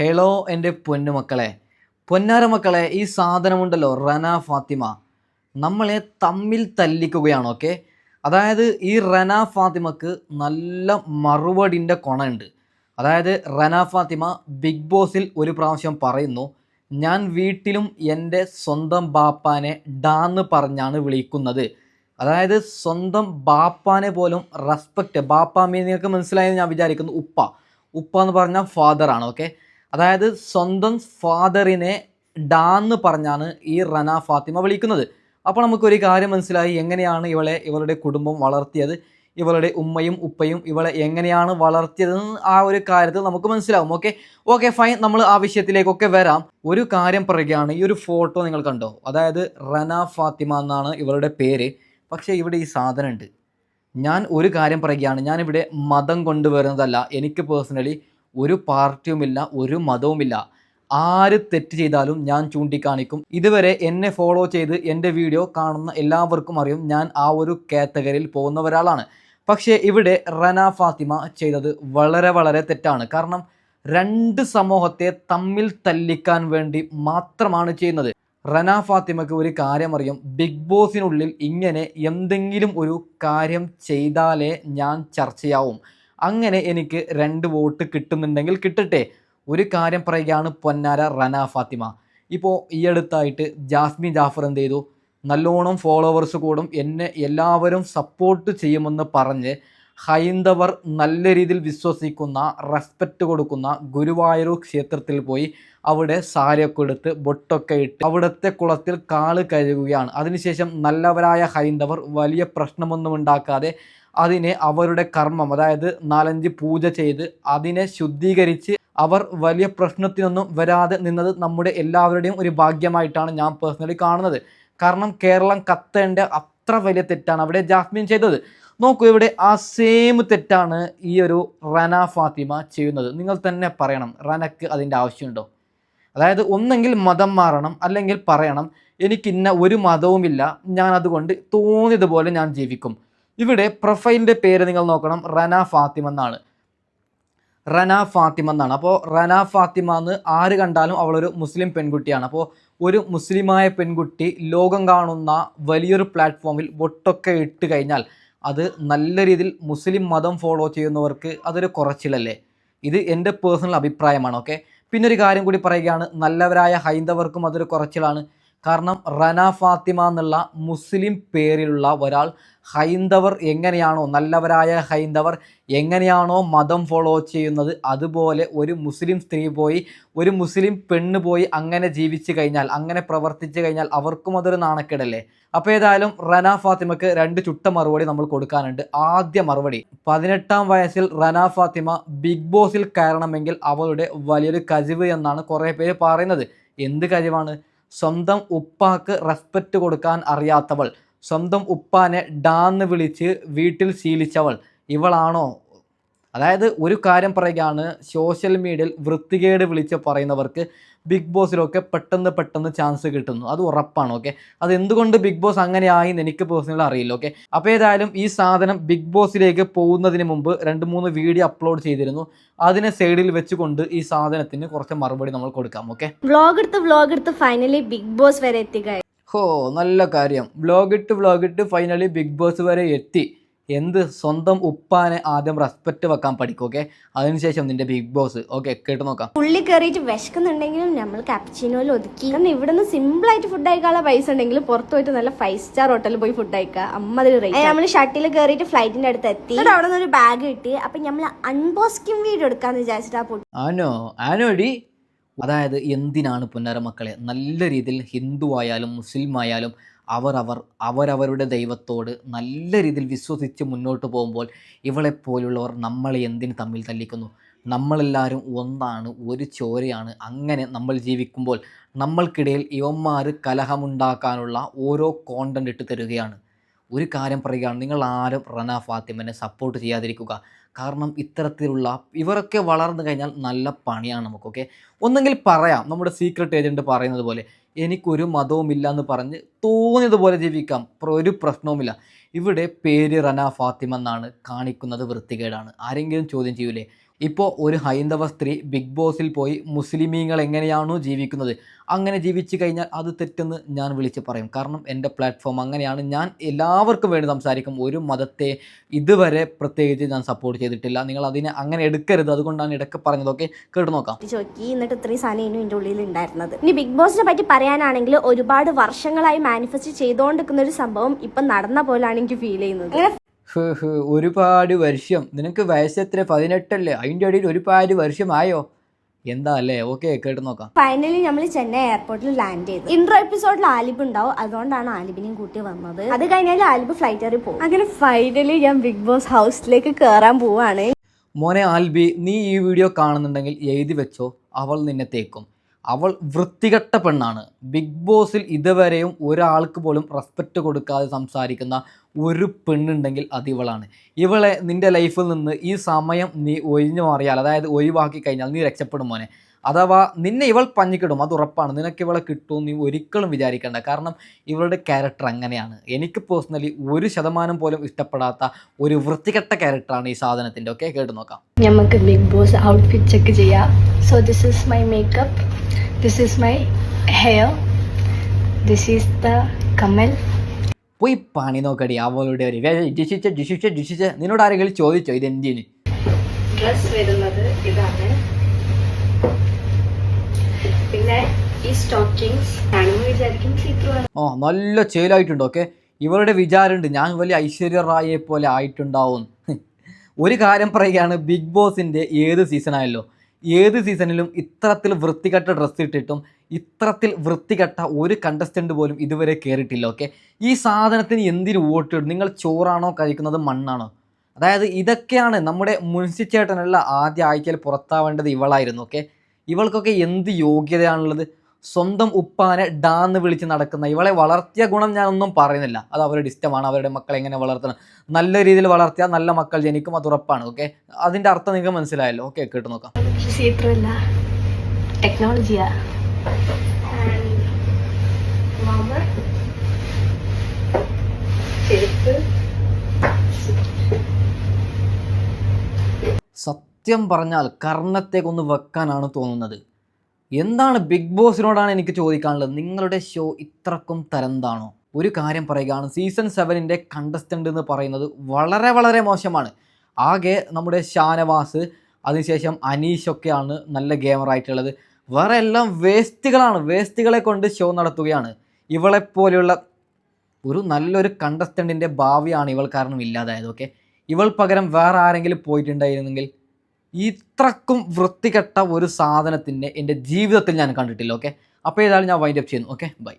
Hello എന്റെ പൊന്നുമക്കളെ പൊന്നാര മക്കളെ ഈ സാധനമുണ്ടല്ലോ റന ഫാത്തിമ. നമ്മളെ തമ്മിൽ തല്ലിക്കുകയാണ് ഓക്കെ? അതായത് ഈ റന ഫാത്തിമക്ക് നല്ല മറുപടിന്റെ കൊണയുണ്ട്. അതായത് റന ഫാത്തിമ ബിഗ് ബോസിൽ ഒരു പ്രാവശ്യം പറയുന്നു ഞാൻ വീട്ടിലും എന്റെ സ്വന്തം ബാപ്പാനെ ഡാന്ന് പറഞ്ഞാണ് വിളിക്കുന്നത്. അതായത് സ്വന്തം ബാപ്പാനെ പോലും റെസ്പെക്റ്റ് ബാപ്പാമ്മ നിങ്ങൾക്ക് മനസ്സിലായെന്ന് ഞാൻ വിചാരിക്കുന്നു ഉപ്പ. ഉപ്പ എന്ന് പറഞ്ഞാൽ ഫാദറാണ് ഓക്കെ? അതായത് സ്വന്തം ഫാദറിനെ ഡാ എന്ന് പറഞ്ഞാണ് ഈ റന ഫാത്തിമ വിളിക്കുന്നത്. അപ്പോൾ നമുക്കൊരു കാര്യം മനസ്സിലായി എങ്ങനെയാണ് ഇവളെ ഇവളുടെ കുടുംബം വളർത്തിയത്? ഇവളുടെ ഉമ്മയും ഉപ്പയും ഇവളെ എങ്ങനെയാണ് വളർത്തിയതെന്ന് ആ ഒരു കാര്യത്തിൽ നമുക്ക് മനസ്സിലാവും. ഓക്കെ ഓക്കെ ഫൈൻ നമ്മൾ ആ വിഷയത്തിലേക്കൊക്കെ വരാം. ഒരു കാര്യം പറയുകയാണ് ഈ ഒരു ഫോട്ടോ നിങ്ങൾ കണ്ടോ? അതായത് റന ഫാത്തിമ എന്നാണ് ഇവളുടെ പേര്. പക്ഷേ ഇവിടെ ഈ സാധനമുണ്ട്. ഞാൻ ഒരു കാര്യം പറയുകയാണ് ഞാനിവിടെ മതം കൊണ്ടുവരുന്നതല്ല. എനിക്ക് പേഴ്സണലി ഒരു പാർട്ടിയുമില്ല ഒരു മതവുമില്ല. ആര് തെറ്റ് ചെയ്താലും ഞാൻ ചൂണ്ടിക്കാണിക്കും. ഇതുവരെ എന്നെ ഫോളോ ചെയ്ത് എന്റെ വീഡിയോ കാണുന്ന എല്ലാവർക്കും അറിയും ഞാൻ ആ ഒരു കാറ്റഗറിയിൽ പോകുന്ന ഒരാളാണ് പക്ഷേ ഇവിടെ റന ഫാത്തിമ ചെയ്തത് വളരെ വളരെ തെറ്റാണ്. കാരണം രണ്ട് സമൂഹത്തെ തമ്മിൽ തല്ലിക്കാൻ വേണ്ടി മാത്രമാണ് ചെയ്യുന്നത്. റന ഫാത്തിമയ്ക്ക് ഒരു കാര്യം അറിയും. ബിഗ് ബോസിനുള്ളിൽ ഇങ്ങനെ എന്തെങ്കിലും ഒരു കാര്യം ചെയ്താലേ ഞാൻ ചർച്ചയാവും. അങ്ങനെ എനിക്ക് രണ്ട് വോട്ട് കിട്ടുന്നുണ്ടെങ്കിൽ കിട്ടട്ടെ. ഒരു കാര്യം പറയുകയാണ് പൊന്നാര റന ഫാത്തിമ. ഇപ്പോൾ ഈ അടുത്തായിട്ട് ജാസ്മിൻ ജാഫർ എന്ത് ചെയ്തു? നല്ലോണം ഫോളോവേഴ്സ് കൂടും. എന്നെ എല്ലാവരും സപ്പോർട്ട് ചെയ്യുമെന്ന് പറഞ്ഞ് ഹൈന്ദവർ നല്ല രീതിയിൽ വിശ്വസിക്കുന്ന റെസ്പെക്റ്റ് കൊടുക്കുന്ന ഗുരുവായൂർ ക്ഷേത്രത്തിൽ പോയി അവിടെ സാരിയൊക്കെ എടുത്ത് ബൊട്ടൊക്കെ ഇട്ട് അവിടുത്തെ കുളത്തിൽ കാൽ കഴുകുകയാണ്. അതിനുശേഷം നല്ലവരായ ഹൈന്ദവർ വലിയ പ്രശ്നമൊന്നും ഉണ്ടാക്കാതെ അതിനെ അവരുടെ കർമ്മം അതായത് നാലഞ്ച് പൂജ ചെയ്ത് അതിനെ ശുദ്ധീകരിച്ച് അവർ വലിയ പ്രശ്നത്തിനൊന്നും വരാതെ നിന്നത് നമ്മുടെ എല്ലാവരുടെയും ഒരു ഭാഗ്യമായിട്ടാണ് ഞാൻ പേഴ്സണലി കാണുന്നത്. കാരണം കേരളം കത്തേണ്ട അത്ര വലിയ തെറ്റാണ് അവിടെ ജാസ്മിൻ ചെയ്തത്. നോക്കൂ ഇവിടെ ആ സെയിം തെറ്റാണ് ഈ ഒരു റന ഫാത്തിമ ചെയ്യുന്നത്. നിങ്ങൾ തന്നെ പറയണം റനക്ക് അതിന്റെ ആവശ്യമുണ്ടോ? അതായത് ഒന്നെങ്കിൽ മതം മാറണം അല്ലെങ്കിൽ പറയണം എനിക്കിന്ന ഒരു മതവുമില്ല ഞാൻ അതുകൊണ്ട് തോന്നിയതുപോലെ ഞാൻ ജീവിക്കും. ഇവിടെ പ്രൊഫൈലിന്റെ പേര് നിങ്ങൾ നോക്കണം. റന ഫാത്തിമ എന്നാണ്. റന ഫാത്തിമ എന്നാണ്. അപ്പോൾ റന ഫാത്തിമ എന്ന് ആര് കണ്ടാലും അവളൊരു മുസ്ലിം പെൺകുട്ടിയാണ്. അപ്പോൾ ഒരു മുസ്ലിമായ പെൺകുട്ടി ലോകം കാണുന്ന വലിയൊരു പ്ലാറ്റ്ഫോമിൽ ഒട്ടൊക്കെ ഇട്ട് കഴിഞ്ഞാൽ അത് നല്ല രീതിയിൽ മുസ്ലിം മതം ഫോളോ ചെയ്യുന്നവർക്ക് അതൊരു കുറച്ചിലല്ലേ? ഇത് എന്റെ പേഴ്സണൽ അഭിപ്രായമാണ് ഓക്കെ? പിന്നെ ഒരു കാര്യം കൂടി പറയുകയാണ് നല്ലവരായ ഹൈന്ദവർക്കും അതൊരു കുറച്ചിലാണ്. കാരണം റന ഫാത്തിമ എന്നുള്ള മുസ്ലിം പേരിലുള്ള ഒരാൾ ഹൈന്ദവർ എങ്ങനെയാണോ നല്ലവരായ ഹൈന്ദവർ എങ്ങനെയാണോ മതം ഫോളോ ചെയ്യുന്നത് അതുപോലെ ഒരു മുസ്ലിം സ്ത്രീ പോയി ഒരു മുസ്ലിം പെണ്ണ് പോയി അങ്ങനെ ജീവിച്ചു കഴിഞ്ഞാൽ അങ്ങനെ പ്രവർത്തിച്ചു കഴിഞ്ഞാൽ അവർക്കും അതൊരു നാണക്കേടല്ലേ? അപ്പോൾ ഏതായാലും റന ഫാത്തിമക്ക് രണ്ട് ചുട്ട മറുപടി നമ്മൾ കൊടുക്കാനുണ്ട്. ആദ്യ മറുപടി പതിനെട്ടാം വയസ്സിൽ റന ഫാത്തിമ ബിഗ് ബോസിൽ കയറണമെങ്കിൽ അവളുടെ വലിയൊരു കഴിവ് എന്നാണ് കുറേ പേര് പറയുന്നത്. എന്ത് കഴിവാണ് സ്വന്തം ഉപ്പാക്ക് റെസ്പെക്റ്റ് കൊടുക്കാൻ അറിയാത്തവൾ. സ്വന്തം ഉപ്പാനെ ഡാന്ന് വിളിച്ച് വീട്ടിൽ ശീലിച്ചവൾ. ഇവളാണോ? അതായത് ഒരു കാര്യം പറയുകയാണ് സോഷ്യൽ മീഡിയയിൽ വൃത്തികേട് വിളിച്ച് പറയുന്നവർക്ക് ബിഗ് ബോസിലൊക്കെ പെട്ടെന്ന് പെട്ടെന്ന് ചാൻസ് കിട്ടുന്നു. അത് ഉറപ്പാണ് ഓക്കെ അത് എന്തുകൊണ്ട് ബിഗ് ബോസ് അങ്ങനെ ആയി എന്ന് എനിക്ക് പേഴ്സണലി അറിയില്ല ഓക്കെ അപ്പോൾ ഏതായാലും ഈ സാധനം ബിഗ് ബോസിലേക്ക് പോകുന്നതിന് മുമ്പ് രണ്ട് മൂന്ന് വീഡിയോ അപ്ലോഡ് ചെയ്തിരുന്നു. അതിനെ സൈഡിൽ വെച്ചുകൊണ്ട് ഈ സാധനത്തിന് കുറച്ച് മറുപടി നമ്മൾ കൊടുക്കാം ഓക്കെ വ്ളോഗ് എടുത്ത് വ്ളോഗ് എടുത്ത് ഫൈനലി ബിഗ് ബോസ് വരെ എത്തിക്കുക ഹോ നല്ല കാര്യം. വ്ളോഗ് ഇട്ട് വ്ളോഗ് ഇട്ട് ഫൈനലി ബിഗ് ബോസ് വരെ എത്തി. എന്ത് സ്വന്തം ഉപ്പാനെ ആദ്യം റെസ്പെക്റ്റ് വെക്കാൻ പഠിക്കും ഓക്കെ അതിനുശേഷം നിന്റെ ബിഗ് ബോസ് ഓക്കെ കേട്ട് നോക്കാം. പുള്ളി കയറിയിട്ട് വിശക്കുന്നുണ്ടെങ്കിലും നമ്മൾ കാപ്ചിനോയിൽ ഒതുക്കി. കാരണം ഇവിടുന്ന് സിമ്പിൾ ആയിട്ട് ഫുഡ് കഴിക്കാനുള്ള പൈസ ഉണ്ടെങ്കിൽ പുറത്തു പോയിട്ട് നല്ല ഫൈവ് സ്റ്റാർ ഹോട്ടലിൽ പോയി ഫുഡ് കഴിക്കുക. അമ്മ അതിൽ നമ്മൾ ഷട്ടിൽ കയറിയിട്ട് ഫ്ലൈറ്റിന്റെ അടുത്ത് എത്തി. അവിടെ നിന്ന് ഒരു ബാഗ് കിട്ടി. അപ്പൊ നമ്മൾ അൺബോസ്കിംഗ് വീഡിയോ എടുക്കാന്ന് വിചാരിച്ചിട്ട് ആനോ ആനോ ആനോടി അതായത് എന്തിനാണ് പുന്നര മക്കളെ? നല്ല രീതിയിൽ ഹിന്ദു ആയാലും മുസ്ലിം ആയാലും അവർ അവർ അവരവരുടെ ദൈവത്തോട് നല്ല രീതിയിൽ വിശ്വസിച്ച് മുന്നോട്ട് പോകുമ്പോൾ ഇവളെപ്പോലുള്ളവർ നമ്മളെ എന്തിന് തമ്മിൽ തല്ലിക്കുന്നു? നമ്മളെല്ലാവരും ഒന്നാണ് ഒരു ചോരയാണ്. അങ്ങനെ നമ്മൾ ജീവിക്കുമ്പോൾ നമ്മൾക്കിടയിൽ ഇവന്മാർ കലഹമുണ്ടാക്കാനുള്ള ഓരോ കോണ്ടന്റ് ഇട്ട് തരികയാണ്. ഒരു കാര്യം പറയുകയാണ് നിങ്ങൾ ആരും റന ഫാത്തിമനെ സപ്പോർട്ട് ചെയ്യാതിരിക്കുക. കാരണം ഇത്തരത്തിലുള്ള ഇവരൊക്കെ വളർന്നു കഴിഞ്ഞാൽ നല്ല പണിയാണ് നമുക്ക് നമുക്കൊക്കെ ഒന്നെങ്കിൽ പറയാം നമ്മുടെ സീക്രട്ട് ഏജന്റ് പറയുന്നത് പോലെ എനിക്കൊരു മതവുമില്ല എന്ന് പറഞ്ഞ് തോന്നിയതുപോലെ ജീവിക്കാം. ഒരു പ്രശ്നവുമില്ല. ഇവിടെ പേര് റന ഫാത്തിമ എന്നാണ് കാണിക്കുന്നത് വൃത്തികേടാണ്. ആരെങ്കിലും ചോദ്യം ചെയ്യൂലേ? ഇപ്പോൾ ഒരു ഹൈന്ദവ സ്ത്രീ ബിഗ് ബോസിൽ പോയി മുസ്ലിമീങ്ങൾ എങ്ങനെയാണോ ജീവിക്കുന്നത്? അങ്ങനെ ജീവിച്ചു കഴിഞ്ഞാൽ അത് തെറ്റെന്ന് ഞാൻ വിളിച്ച് പറയും. കാരണം എന്റെ പ്ലാറ്റ്ഫോം അങ്ങനെയാണ്. ഞാൻ എല്ലാവർക്കും വേണ്ടി സംസാരിക്കും. ഒരു മതത്തെ ഇതുവരെ പ്രത്യേകിച്ച് ഞാൻ സപ്പോർട്ട് ചെയ്തിട്ടില്ല. നിങ്ങൾ അതിനെ അങ്ങനെ എടുക്കരുത്. അതുകൊണ്ടാണ് ഇടയ്ക്ക് പറഞ്ഞതൊക്കെ കേട്ട് നോക്കാം. ചോക്കി എന്നിട്ട് ഇത്രയും സാധനം എന്റെ ഉള്ളിൽ ഉണ്ടായിരുന്നത് ഇനി ബിഗ് ബോസിനെ പറ്റി പറയാനാണെങ്കിൽ ഒരുപാട് വർഷങ്ങളായി മാനിഫെസ്റ്റ് ചെയ്തുകൊണ്ടിരിക്കുന്ന ഒരു സംഭവം ഇപ്പം നടന്ന പോലാണ് എനിക്ക് ഫീൽ ചെയ്യുന്നത്. ഒരുപാട് വർഷം. നിനക്ക് വയസ്സെത്ര? പതിനെട്ടല്ലേ? അതിന്റെ ഇടയിൽ ഒരുപാട് വർഷമായോ? എന്താ അല്ലേ? ഓക്കെ കേട്ട് നോക്കാം. ഫൈനലി നമ്മൾ ചെന്നൈ എയർപോർട്ടിൽ ലാൻഡ് ചെയ്തു. ഇൻട്രോ എപ്പിസോഡിൽ ആലിബ് ഉണ്ടാവും. അതുകൊണ്ടാണ് ആലിബിനെയും കൂട്ടി വന്നത്. അത് കഴിഞ്ഞാൽ ആലിബ് ഫ്ലൈറ്റ് പോകും. അങ്ങനെ ഫൈനലി ഞാൻ ബിഗ് ബോസ് ഹൗസിലേക്ക് കയറാൻ പോവാണ്. മോനെ ആൽബി നീ ഈ വീഡിയോ കാണുന്നുണ്ടെങ്കിൽ എഴുതി വെച്ചോ. അവൾ നിന്നെ തേക്കും. അവൾ വൃത്തികെട്ട പെണ്ണാണ്. ബിഗ് ബോസിൽ ഇതുവരെയും ഒരാൾക്ക് പോലും റെസ്പെക്റ്റ് കൊടുക്കാതെ സംസാരിക്കുന്ന ഒരു പെണ്ണുണ്ടെങ്കിൽ അത് ഇവളാണ്. ഇവളെ നിന്റെ ലൈഫിൽ നിന്ന് ഈ സമയം നീ ഒഴിഞ്ഞു മാറിയാൽ അതായത് ഒഴിവാക്കി കഴിഞ്ഞാൽ നീ രക്ഷപ്പെടും മോനെ. അഥവാ നിന്നെ ഇവൾ പഞ്ഞിക്കിടും അത് ഉറപ്പാണ് നിനക്ക് ഇവളെ കിട്ടും നീ ഒരിക്കലും വിചാരിക്കേണ്ട കാരണം ഇവളുടെ ക്യാരക്ടർ അങ്ങനെയാണ് എനിക്ക് പേഴ്സണലി ഒരു ശതമാനം പോലും ഇഷ്ടപ്പെടാത്ത ഒരു വൃത്തികെട്ട ക്യാരക്ടറാണ് ഈ സാധനത്തിന്റെ ഓക്കെ കേട്ട് നോക്കാം നമുക്ക് ബിഗ് ബോസ് ഔട്ട്ഫിറ്റ് ചെക്ക് ചെയ്യാം so this is my makeup this is my hair this is the Kamal പോയി പണി നോക്കടി അവളുടെ ഒരു ജിഷിച്ച് ജിഷിച്ച് ഡിഷിച്ച നിന്നോട് ആരെങ്കിലും ചോദിച്ചോ ഇത് എന്തിന് ഡ്രസ് വരുന്നത് ഇതാണ് പിന്നെ ഈ സ്റ്റോക്കിങ്സ് കാണുമ്പോൾ നല്ല ചേലായിട്ടുണ്ട് ഓക്കെ ഇവരുടെ വിചാരമുണ്ട് ഞാൻ വലിയ ഐശ്വര്യ റായെ പോലെ ആയിട്ടുണ്ടാവും. ഒരു കാര്യം പറയുകയാണ് ബിഗ് ബോസിന്റെ ഏത് സീസണായല്ലോ ഏത് സീസണിലും ഇത്തരത്തിൽ വൃത്തികെട്ട ഡ്രസ്സ് ഇട്ടിട്ടും ഇത്തരത്തിൽ വൃത്തികെട്ട ഒരു കണ്ടസ്റ്റന്റ് പോലും ഇതുവരെ കയറിയിട്ടില്ല ഓക്കെ ഈ സാധനത്തിന് എന്തിന് വോട്ടിടും നിങ്ങൾ ചോറാണോ കഴിക്കുന്നത് മണ്ണാണോ? അതായത് ഇതൊക്കെയാണ് നമ്മുടെ മുൻസി ചേട്ടനുള്ള ആദ്യ ആഴ്ചയിൽ പുറത്താവേണ്ടത് ഇവളായിരുന്നു ഓക്കെ ഇവൾക്കൊക്കെ എന്ത് യോഗ്യതയാണുള്ളത്? സ്വന്തം ഉപ്പാനെ ഡാന്ന് വിളിച്ച് നടക്കുന്ന ഇവളെ വളർത്തിയ ഗുണം ഞാനൊന്നും പറയുന്നില്ല. അത് അവരുടെ ഇഷ്ടമാണ് അവരുടെ മക്കളെ എങ്ങനെ വളർത്തണം. നല്ല രീതിയിൽ വളർത്തിയാൽ നല്ല മക്കൾ ജനിക്കും അത് ഉറപ്പാണ് ഓക്കെ അതിന്റെ അർത്ഥം നിങ്ങൾക്ക് മനസ്സിലായല്ലോ. ഓക്കെ കേട്ട് നോക്കാം. ടെക്നോളജിയാ ചെരുപ്പ് സത്യം പറഞ്ഞാൽ കർണത്തേക്കൊന്ന് വെക്കാനാണ് തോന്നുന്നത്. എന്താണ് ബിഗ് ബോസിനോടാണ് എനിക്ക് ചോദിക്കാനുള്ളത്? നിങ്ങളുടെ ഷോ ഇത്രക്കും തരംതാണോ? ഒരു കാര്യം പറയുകയാണ് സീസൺ സെവനിന്റെ കണ്ടസ്റ്റന്റ് എന്ന് പറയുന്നത് വളരെ വളരെ മോശമാണ്. ആകെ നമ്മുടെ ഷാനവാസ് അതിനുശേഷം അനീഷൊക്കെയാണ് നല്ല ഗെയിമറായിട്ടുള്ളത് വേറെ എല്ലാം വേസ്റ്റുകളാണ്. വേസ്റ്റുകളെ കൊണ്ട് ഷോ നടത്തുകയാണ്. ഇവളെപ്പോലെയുള്ള ഒരു നല്ലൊരു കണ്ടസ്റ്റന്റിന്റെ ഭാവിയാണ് ഇവൾ കാരണം ഇല്ലാതായത് ഓക്കെ ഇവൾ പകരം വേറെ ആരെങ്കിലും പോയിട്ടുണ്ടായിരുന്നെങ്കിൽ ഇത്രക്കും വൃത്തികെട്ട ഒരു സാധനത്തിന്റെ എന്റെ ജീവിതത്തിൽ ഞാൻ കണ്ടിട്ടില്ല ഓക്കെ അപ്പോൾ ഏതായാലും ഞാൻ വൈൻഡപ്പ് ചെയ്യുന്നു ഓക്കെ ബൈ